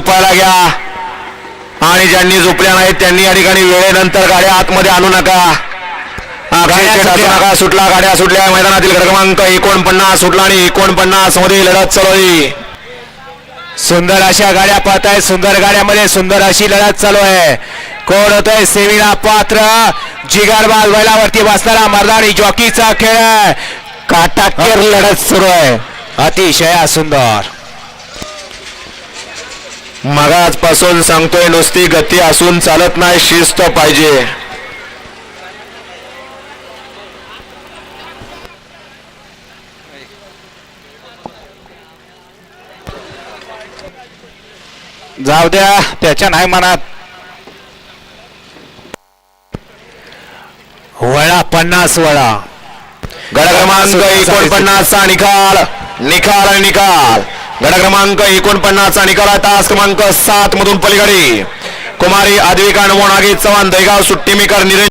झुपायला घ्या. आणि ज्यांनी झोपल्या नाहीत त्यांनी या ठिकाणी वेळेनंतर गाड्या आतमध्ये आणू नका. नका सुटला गाड्या सुटल्या. मैदानातील क्रमांक एकोणपन्नास सुटला आणि एकोणपन्नासमध्ये लढत चालवली सुंदर अशा गाड्या पाहत आहे. सुंदर गाड्यामध्ये सुंदर अशी लढत चालू आहे. कोण होतोय? सेविना पात्र. जिगरबाज बैलावरती बसणारा मर्दानी जॉकीचा खेळ काटाकेर लढत सुरू आहे. अतिशय सुंदर. मगाचपासून सांगतोय नुसती गती असून चालत नाही शिस्त पाहिजे. जाऊ द्या त्याच्या नाही मनात. वळा पन्नास वळा. गड क्रमांक एकोणपन्नास चा निकाल. निकाल आणि निकाल. गड क्रमांक एकोणपन्नासचा निकाल आहे तास क्रमांक सात मधून पलीकडे. कुमारी आदिविका नमोनागे चव्हाण दहेगाव सुट्टीमेकर निरंजन